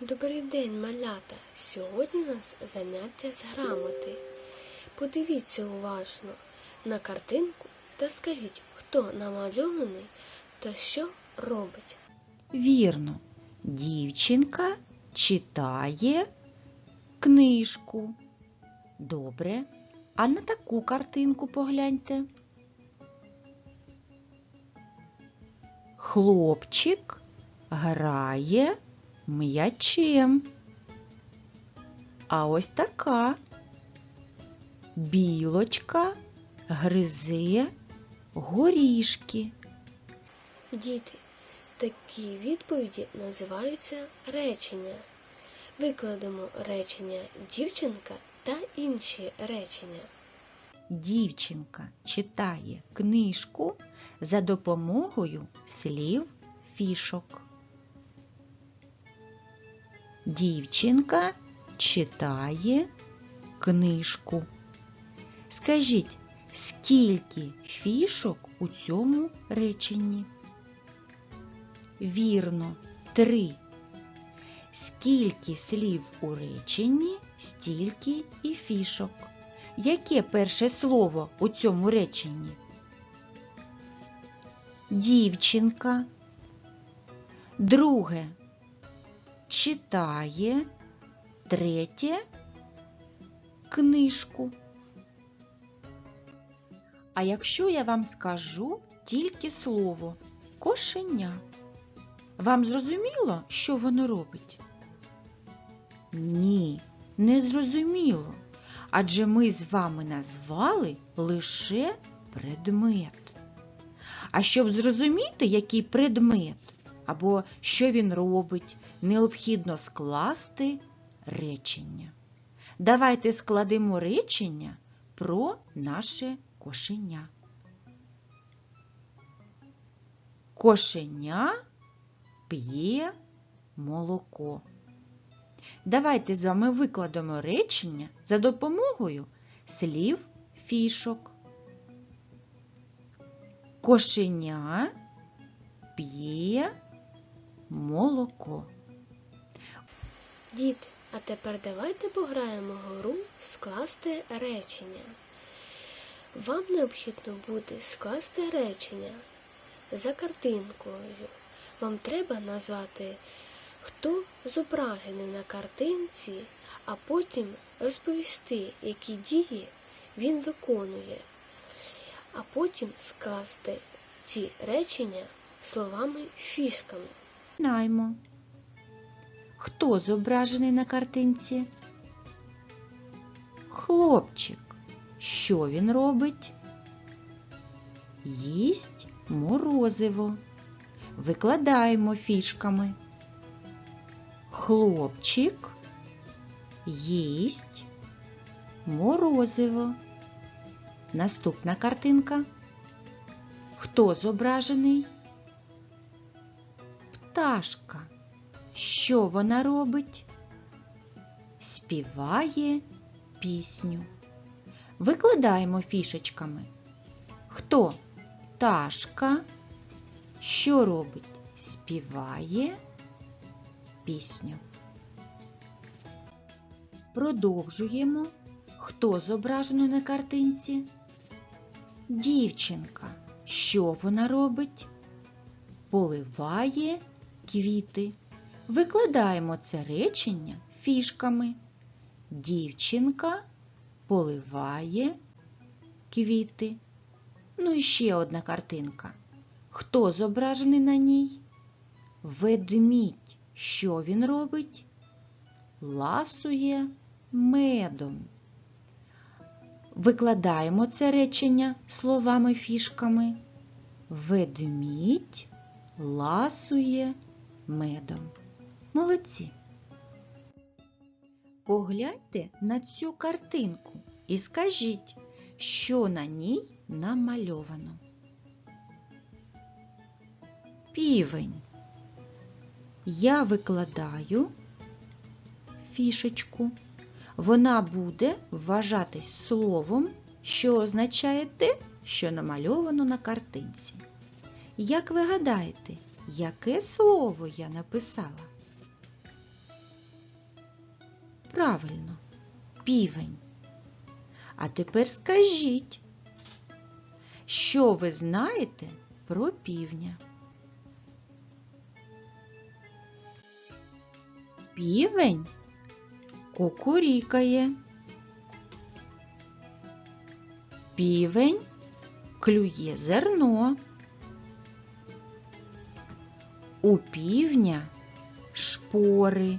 Добрий день, малята! Сьогодні у нас заняття з грамоти. Подивіться уважно на картинку та скажіть, хто намальований та що робить. Вірно, дівчинка читає книжку. Добре. А на таку картинку погляньте. Хлопчик грає м'ячем. А ось така. Білочка гризе горішки. Діти, такі відповіді називаються речення. Викладемо речення дівчинка та інші речення. Дівчинка читає книжку за допомогою слів фішок. Дівчинка читає книжку. Скажіть, скільки фішок у цьому реченні? Вірно, три. Скільки слів у реченні, стільки і фішок. Яке перше слово у цьому реченні? Дівчинка. Друге читає. Третє книжку. А якщо я вам скажу тільки слово кошеня, вам зрозуміло, що воно робить? Ні, не зрозуміло. Адже ми з вами назвали лише предмет. А щоб зрозуміти, який предмет або що він робить, необхідно скласти речення. Давайте складемо речення про наше кошеня. Кошеня п'є молоко. Давайте з вами викладемо речення за допомогою слів фішок. Кошеня п'є молоко. Діти, а тепер давайте пограємо гру скласти речення. Вам необхідно буде скласти речення за картинкою. Вам треба назвати, хто зображений на картинці, а потім розповісти, які дії він виконує, а потім скласти ці речення словами Наймо. Хто зображений на картинці? Хлопчик. Що він робить? Їсть морозиво. Викладаємо фішками. Хлопчик їсть морозиво. Наступна картинка. Хто зображений? Пташка. Що вона робить? Співає пісню. Викладаємо фішечками. Хто? Пташка. Що робить? Співає пісню. Продовжуємо. Хто зображено на картинці? Дівчинка. Що вона робить? Поливає квіти. Викладаємо це речення фішками. Дівчинка поливає квіти. Ну і ще одна картинка. Хто зображений на ній? Ведмідь. Що він робить? Ласує медом. Викладаємо це речення словами фішками. Ведмідь ласує медом. Молодці. Погляньте на цю картинку і скажіть, що на ній намальовано. Півень. Я викладаю фішечку. Вона буде вважатись словом, що означає те, що намальовано на картинці. Як ви гадаєте, яке слово я написала? Правильно, півень. А тепер скажіть, що ви знаєте про півня? Півень кукурікає. Півень клює зерно. У півня шпори.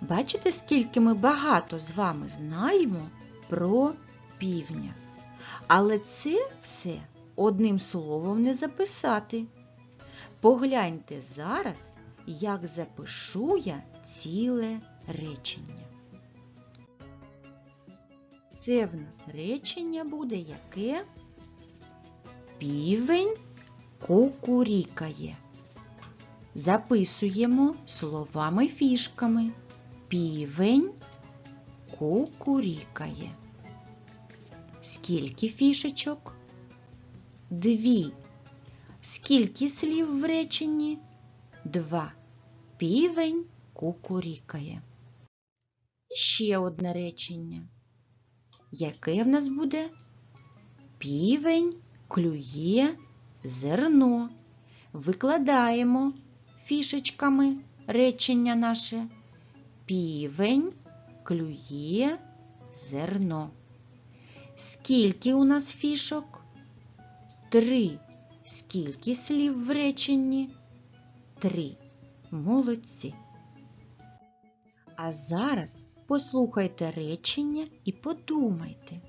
Бачите, скільки ми багато з вами знаємо про півня. Але це все одним словом не записати. Погляньте зараз, як запишу я ціле речення. Це в нас речення буде яке? Півень кукурікає. Записуємо словами-фішками. Півень кукурікає. Скільки фішечок? Дві. Скільки слів в реченні? Два. Півень кукурікає. І ще одне речення. Яке в нас буде? Півень клює зерно. Викладаємо фішечками речення наше. Півень клює зерно. Скільки у нас фішок? Три. Скільки слів в реченні? Три. Молодці. А зараз послухайте речення і подумайте,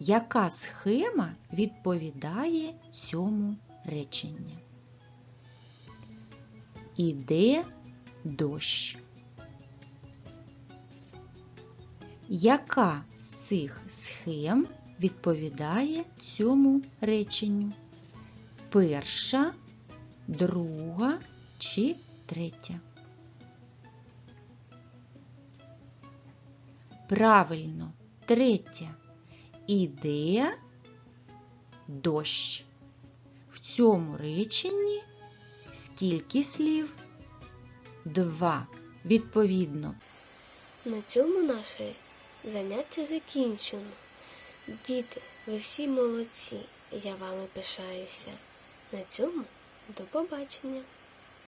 яка схема відповідає цьому реченню. Іде дощ. Яка з цих схем відповідає цьому реченню? Перша, друга чи третя? Правильно, третя. Іде дощ. Цьому реченні скільки слів? Два. Відповідно, На цьому наше заняття закінчено. Діти, ви всі молодці. Я вами пишаюся. На цьому до побачення.